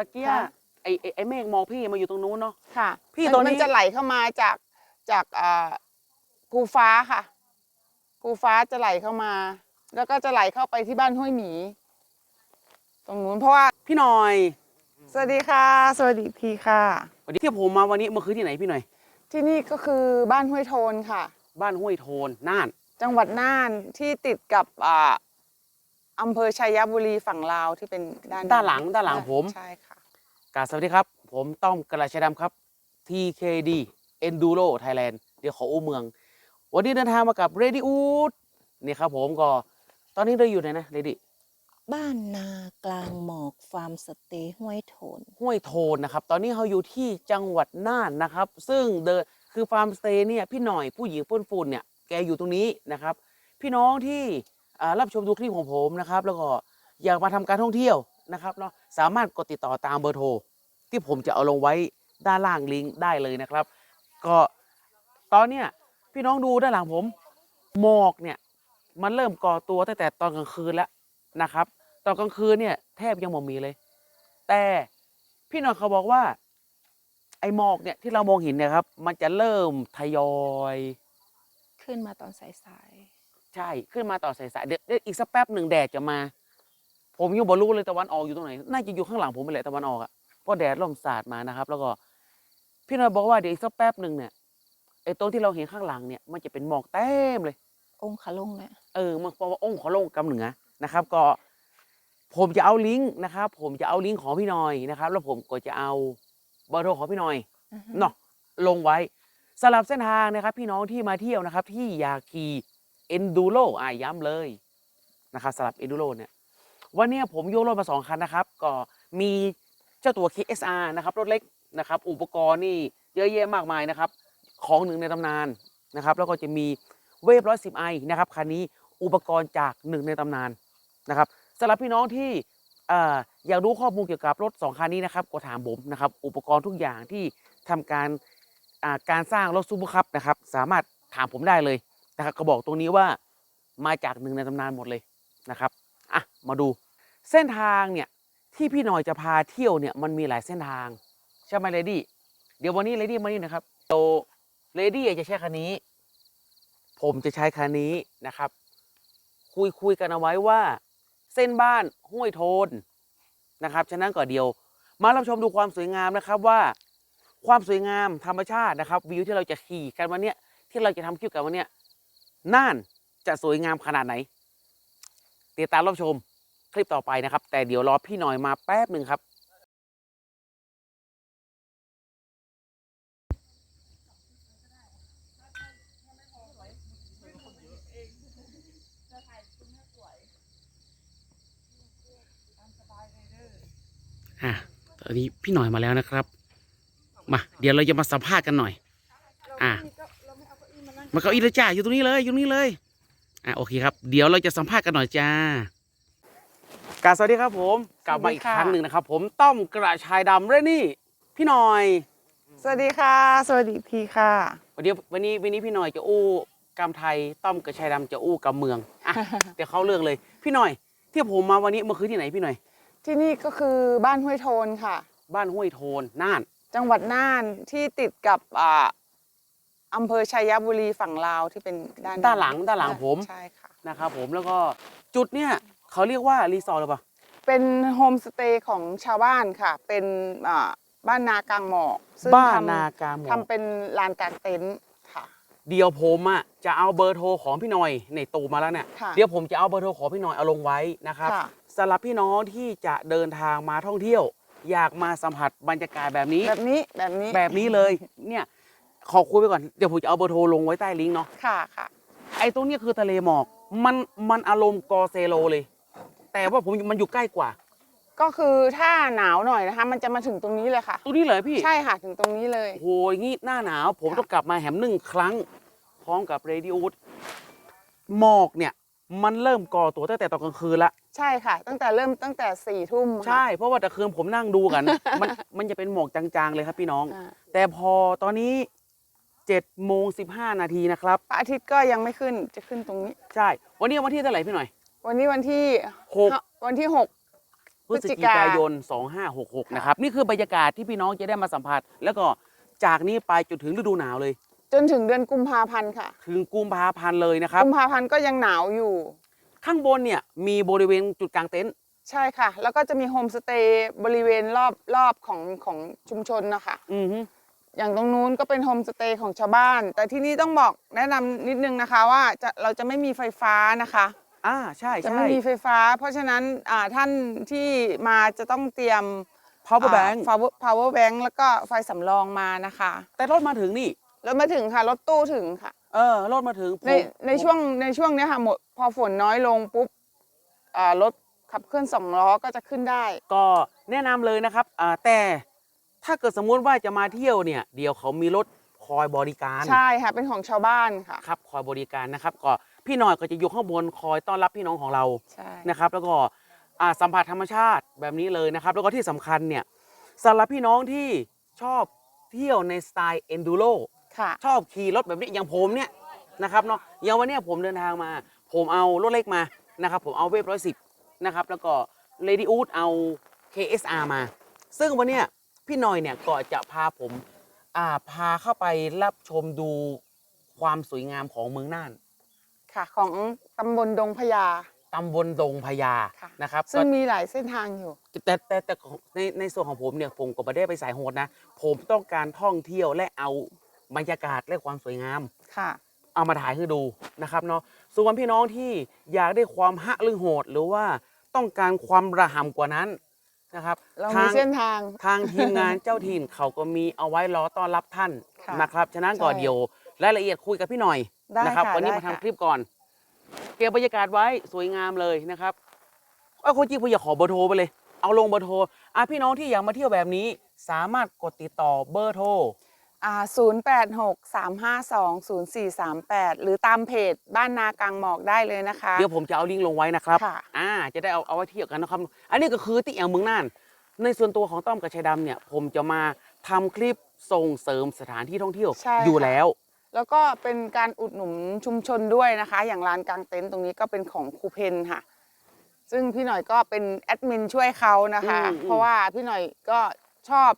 ตะเกียค่ะ ไอ้ไอ้ไอ้เมฆมองพี่มาอยู่ตรงนู้นเนาะ ค่ะพี่มัตอนนี้ มันจะไหลเข้ามาจากจากอ่าภูฟ้าค่ะภูฟ้าจะไหลเข้ามา แล้วก็จะไหลเข้าไปที่บ้านห้วยหมี ตรงนู้นเพราะว่า พี่หน่อยสวัสดีค่ะ สวัสดีอีกทีค่ะ วันนี้ที่ผมมาวันนี้มันคือที่ไหนพี่หน่อย ที่นี่ก็คือบ้านห้วยโทนค่ะ บ้านห้วยโทนน่าน จังหวัดน่านที่ติดกับอ่าอำเภอชัยบุรีฝั่งลาวที่เป็นด้านด้านหลังด้านหลังผม ใช่ค่ะ กราบสวัสดีครับ ผมต้อมกระชัยดำครับ TKD Enduro Thailand เดี๋ยวขออู้เมือง วันนี้เดินทางมากับ Ready o o d นี่ครับผมก็ตอนนี้เราอยู่ไหนนะ Ready บ้านนากลางหมอกฟาร์มสเตย์ห้วยโถนห้วยโทนนะครับ ตอนนี้เราอยู่ที่จังหวัดน่านนะครับ ซึ่งเดินคือฟาร์มสเตย์เนี่ยพี่หน่อยผู้หญิงปุ้นฝุ่นเนี่ยแกอยู่ตรงนี้นะครับ พี่น้องที่อ่ารับชมดูคลิปของผมนะครับ แล้วก็อยากมาทำการท่องเที่ยว นะครับเนาะสามารถกดติดต่อตามเบอร์โทรที่ผมจะเอาลงไว้ด้านล่างลิงก์ได้เลยนะครับ ก็ตอนเนี้ยพี่น้องดูด้านหลังผมหมอกเนี่ยมันเริ่มก่อตัวตั้งแต่ตอนกลางคืนแล้วนะครับ ตอนกลางคืนเนี่ยแทบยังไม่มีเลย แต่พี่หน่อยเขาบอกว่า ไอ้หมอกเนี่ยที่เรามองเห็นเนี่ยครับ มันจะเริ่มทยอยขึ้นมาตอนสายใช่ขึ้นมาต่อสายๆเดี๋ยวเดี๋ยวอีกสักแป๊บหนึ่งแดดจะมา ผมยังบ่รู้เลยตะวันออกอยู่ตรงไหน น่าจะอยู่ข้างหลังผมไปแหละตะวันออกอะเพราะแดดร่มสาดมานะครับ แล้วก็ พี่หน่อยบอกว่าเดี๋ยวอีกสักแป๊บหนึ่งเนี่ยไอ้ตรงที่เราเห็นข้างหลังเนี่ยมันจะเป็นหมอกเต็มเลย องค์ขลงเนี่ยเออมันเพราะว่าองค์ขอลงกำเหนือนะครับ ก็ ผมจะเอาลิงก์นะครับ ผมจะเอาลิงก์ของพี่หน่อยนะครับ แล้วผมก็จะเอาเบอร์โทรของพี่หน่อยอือฮึเนาะลงไว้สำหรับเส้นทางนะครับ พี่น้องที่มาเที่ยวนะครับ ที่อยากขี่เอนดูโรอ่าย้ำเลยนะครับสำหรับเอนดูโรเนี่ย วันนี้ผมโยกรถมาสองคันนะครับ ก็มีเจ้าตัว KSR นะครับรถเล็กนะครับ อุปกรณ์นี่เยอะแยะมากมายนะครับ ของหนึ่งในตำนานนะครับ แล้วก็จะมีเวฟร้อยสิบไอนะครับคันนี้อุปกรณ์จากหนึ่งในตำนานนะครับสำหรับพี่น้องที่อยากรู้ข้อมูลเกี่ยวกับรถสองคันนี้นะครับก็ถามผมนะครับ อุปกรณ์ทุกอย่างที่ทำการการสร้างรถซูเปอร์คัพนะครับ สามารถถามผมได้เลยนะครับก็บอกตรงนี้ว่ามาจากหนึ่งในตำนานหมดเลยนะครับ อะมาดูเส้นทางเนี่ยที่พี่หน่อยจะพาเที่ยวเนี่ยมันมีหลายเส้นทางใช่ไหมเลดี้เดี๋ยววันนี้เลดี้มานี่นะครับโตเลดี้จะใช้คันนี้ ผมจะใช้คันนี้นะครับ คุยคุยกันเอาไว้ว่า เส้นบ้านห้วยโทนนะครับฉะนั้นก็เดียว มารับชมดูความสวยงามนะครับว่า ความสวยงามธรรมชาตินะครับวิวที่เราจะขี่กันวันเนี้ยที่เราจะทำคลิปกันวันเนี้ยน่านจะสวยงามขนาดไหน ติดตามรับชมคลิปต่อไปนะครับ แต่เดี๋ยวรอพี่หน่อยมาแป๊บหนึ่งครับ อะตอนนี้พี่หน่อยมาแล้วนะครับ มา เดี๋ยวเราจะมาสัมภาษณ์กันหน่อย อะมาเก้าอี้เลยจ้าอยู่ตรงนี้เลยอยู่ตรงนี้เลย อะโอเคครับ เดี๋ยวเราจะสัมภาษณ์กันหน่อยจ้ากราบสวัสดีครับผม กลับมาอีกสวัสดีค่ะครั้งหนึ่งนะครับ ผมต้อมกระชายดำเรนนี่ พี่หน่อยๆสวัสดีค่ะ สวัสดีอีกทีค่ะ วันนี้วันนี้วันนี้พี่หน่อยจะอู้กำไทยต้อมกระชายดำจะอู้กำเมืองอะเดี๋ยวเข้าเรื่องเลย พี่หน่อย ที่ผมมาวันนี้มันคือที่ไหนพี่หน่อย ที่นี่ก็คือบ้านห้วยโทนค่ะ บ้านห้วยโทนน่าน จังหวัดน่านที่ติดกับอ่า อำเภอชัยบุรีฝั่งลาวที่เป็นด้านด้านหลังด้านหลังผม ใช่ค่ะ นะครับผมแล้วก็จุดเนี่ยเขาเรียกว่ารีสอร์ทหรือเปล่าเป็นโฮมสเตย์ของชาวบ้านค่ะ เป็นอ่าบ้านนากลางหมอกซึ่งบ้านทำนากาหมอทำเป็นลานกลางเต็นท์ค่ะ เดี๋ยวผมอะจะเอาเบอร์โทรของพี่หน่อยในตูมาแล้วเนี่ยค่ะเดี๋ยวผมจะเอาเบอร์โทรของพี่หน่อยเอาลงไว้นะครับค่ะ สำหรับพี่น้องที่จะเดินทางมาท่องเที่ยว อยากมาสัมผัสบรรยากาศแบบนี้ แบบนี้แบบนี้ แบบนี้เลยเนี่ย ขอคุยไปก่อน เดี๋ยวผมจะเอาเบอร์โทรลงไว้ใต้ลิงก์เนาะ ค่ะค่ะ ไอ้ตรงเนี้ยคือทะเลหมอก มันมันอารมณ์กอเซโลเลย แต่ว่าผมมันอยู่ใกล้กว่า ก็คือถ้าหนาวหน่อยนะคะ มันจะมาถึงตรงนี้เลยค่ะตรงนี้เลยพี่ ใช่ค่ะถึงตรงนี้เลย โอ้โหอย่างงี้หน้าหนาว ผมค่ะต้องกลับมาแหมหนึ่งครั้ง พร้อมกับเรดิโอหมอกเนี่ย มันเริ่มก่อตัวตั้งแต่ตอนกลางคืนละ ใช่ค่ะ ตั้งแต่เริ่มตั้งแต่สี่ทุ่มค่ะใช่ เพราะว่าแต่คืนผมนั่งดูกัน มันมันจะเป็นหมอกจางๆเลยครับพี่น้อง อ่าแต่พอตอนนี้ เจ็ดโมงสิบห้านาทีนะครับพระอาทิตย์ก็ยังไม่ขึ้นจะขึ้นตรงนี้ ใช่ วันนี้วันที่เท่าไหร่พี่หน่อย วันนี้วันที่หก วันที่หกพฤศจิกายน 2566 นะครับ นี่คือบรรยากาศที่พี่น้องจะได้มาสัมผัส แล้วก็จากนี้ไปจนถึงฤดูหนาวเลย จนถึงเดือนกุมภาพันธ์ค่ะ ถึงกุมภาพันธ์เลยนะครับ กุมภาพันธ์ก็ยังหนาวอยู่ ข้างบนเนี่ยมีบริเวณจุดกลางเต็นท์ ใช่ค่ะ แล้วก็จะมีโฮมสเตย์บริเวณรอบรอบของของชุมชนนะคะ อือฮึ อย่างตรงนู้นก็เป็นโฮมสเตย์ของชาวบ้าน แต่ที่นี่ต้องบอกแนะนำนิดนึงนะคะว่าจะเราจะไม่มีไฟฟ้านะคะ อ่าใช่จะใช่ ไม่มีไฟฟ้า เพราะฉะนั้นอ่าท่านที่มาจะต้องเตรียม power bank อ่า power power bank แล้วก็ไฟสำรองมานะคะแต่รถมาถึงนี่รถมาถึงค่ะรถตู้ถึงค่ะ เออรถมาถึงผมในในช่วงในช่วงเนี้ยค่ะหมดพอฝนน้อยลงปุ๊บอ่ารถขับเคลื่อนสองล้อก็จะขึ้นได้ ก็แนะนำเลยนะครับอ่าแต่ ถ้าเกิดสมมุติว่าจะมาเที่ยวเนี่ยเดี๋ยวเขามีรถคอยบริการใช่ค่ะเป็นของชาวบ้านค่ะครับคอยบริการนะครับ ก็พี่หน่อยก็จะอยู่ข้างบนคอยต้อนรับพี่น้องของเราใช่นะครับ แล้วก็อ่าสัมผัสธรรมชาติแบบนี้เลยนะครับ แล้วก็ที่สำคัญเนี่ยสำหรับพี่น้องที่ชอบเที่ยวในสไตล์ enduro ค่ะชอบขี่รถแบบนี้อย่างผมเนี่ยนะครับเนาะอย่างวันเนี้ยผมเดินทางมา ผมเอารถเล็กมานะครับผมเอาเวฟร้อยสิบนะครับแล้วก็เลดี้อูดเอา KSR มา ซึ่งวันเนี้ย พี่หน่อยเนี่ยก็จะพาผมอ่าพาเข้าไปรับชมดูความสวยงามของเมืองน่านค่ะ ของตำบลดงพญา ตำบลดงพญาค่ะ นะครับซึ่งก็มีหลายเส้นทางอยู่ แต่แต่แต่ของในในส่วนของผมเนี่ยผมก็ไม่ได้ไปสายโหดนะ ผมต้องการท่องเที่ยวและเอาบรรยากาศและความสวยงาม ค่ะ เอามาถ่ายให้ดูนะครับเนาะส่วนพี่น้องที่อยากได้ความฮะลึงโหด หรือว่าต้องการความระหำกว่านั้น นะครับเราทามีงเส้นทางทางทีมงานเจ้าถิ่นเขาก็มีเอาไว้รอต้อนรับท่านค่ะนะครับฉะนั้นก็ใช่เดี๋ยวรายละเอียดคุยกับพี่หน่อยได้นะครับ ค่ะวันนี้ได้มาทำค่ะ คลิปก่อน เก็บบรรยากาศไว้สวยงามเลยนะครับว่าคนจริงผมอยากขอเบอร์โทรไปเลย เอาลงเบอร์โทรอะพี่น้องที่อยากมาเที่ยวแบบนี้ สามารถกดติดต่อเบอร์โทร อ่า086 352 0438หรือตามเพจบ้านนากลางหมอกได้เลยนะคะ เดี๋ยวผมจะเอาลิงก์ลงไว้นะครับค่ะ อ่าจะได้เอาเอาไว้เที่ยวกันนะครับ อันนี้ก็คือที่แอวเมืองน่าน ในส่วนตัวของต้อมกับชายดำเนี่ย ผมจะมาทำคลิปส่งเสริมสถานที่ท่องเที่ยวใช่อยู่ค่ะแล้ว แล้วก็เป็นการอุดหนุนชุมชนด้วยนะคะ อย่างลานกลางเต็นท์ตรงนี้ก็เป็นของครูเพนค่ะ ซึ่งพี่หน่อยก็เป็นแอดมินช่วยเขานะคะ อืมอืม เพราะว่าพี่หน่อยก็ชอบ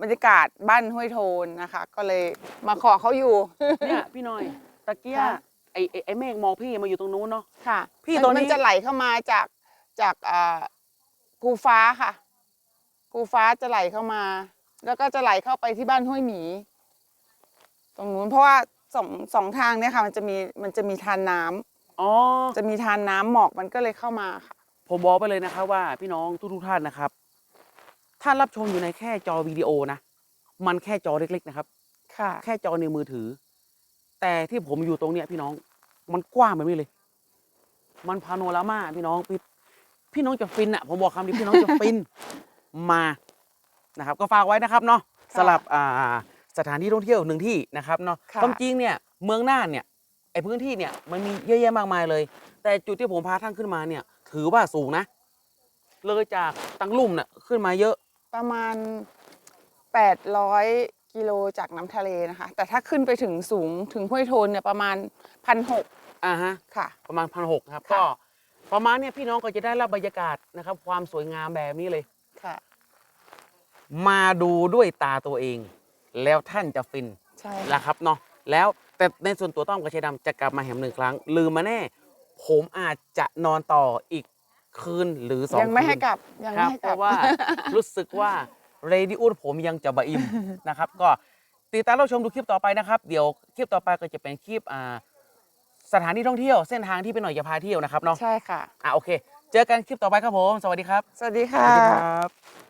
บรรยากาศบ้านห้วยโทนนะคะ ก็เลยมาขอเขาอยู่ เนี่ยพี่หน้อยตะเกียค่ะ ไอ้ไอ้ไอ้เมฆมองพี่มาอยู่ตรงนู้นเนาะ ค่ะพี่มัตอนนี้ มันจะไหลเข้ามาจากจากอ่าภูฟ้าค่ะภูฟ้าจะไหลเข้ามา แล้วก็จะไหลเข้าไปที่บ้านห้วยหมี ตรงนู้นเพราะว่าสองสองทางเนี่ยค่ะ มันจะมีมันจะมีทานน้ำอ๋อ จะมีทานน้ำหมอกมันก็เลยเข้ามาค่ะ ผมบอกไปเลยนะครับว่าพี่น้องทุกๆท่านนะครับ ท่านรับชมอยู่ในแค่จอวิดีโอนะ มันแค่จอเล็กๆนะครับ ค่ะ แค่จอในมือถือ แต่ที่ผมอยู่ตรงเนี้ยพี่น้อง มันกว้างแบบนี้เลย มันพาโนรามาพี่น้องพี่พี่น้องจะฟินอะผมบอกคำนี้พี่น้องจะฟินมานะครับ ก็ฝากไว้นะครับเนาะค่ะสำหรับอ่าสถานที่ท่องเที่ยวหนึ่งที่นะครับเนาะค่ะ ความจริงเนี่ยเมืองน่านเนี่ยไอพื้นที่เนี่ยมันมีเยอะแยะมากมายเลย แต่จุดที่ผมพาท่านขึ้นมาเนี่ย ถือว่าสูงนะ เลยจากตังลุ่มเนี่ยขึ้นมาเยอะ ประมาณ 800 กิโลจากน้ำทะเลนะคะ แต่ถ้าขึ้นไปถึงสูงถึงห้วยโทนเนี่ยประมาณพันหกอ่าฮะค่ะ ประมาณพันหกครับค่ะ ก็ประมาณเนี่ยพี่น้องก็จะได้รับบรรยากาศนะครับ ความสวยงามแบบนี้เลย ค่ะ มาดูด้วยตาตัวเอง แล้วท่านจะฟิน ใช่นะครับเนาะแล้วแต่ในส่วนตัวต้อมกับชายดำจะกลับมาแหมหนึ่งครั้ง ลืมมาแน่ ผมอาจจะนอนต่ออีก คืนหรือสองยังไม่ให้คืนกลับยังคไม่รับให้เพกลับ ราะว่า รู้สึกว่าเรดิอุสผมยังจะบะอิ่ม นะครับก็ติดตามรับชมดูคลิปต่อไปนะครับ เดี๋ยวคลิปต่อไปก็จะเป็นคลิปอ่าสถานที่ท่องเที่ยวเส้นทางที่เป็นหน่อยจะพาเที่ยวนะครับเนาะใช่ค่ะ อะโอเค เจอกันคลิปต่อไปครับผม สวัสดีครับ สวัสดีสค่ะวัสดีครับ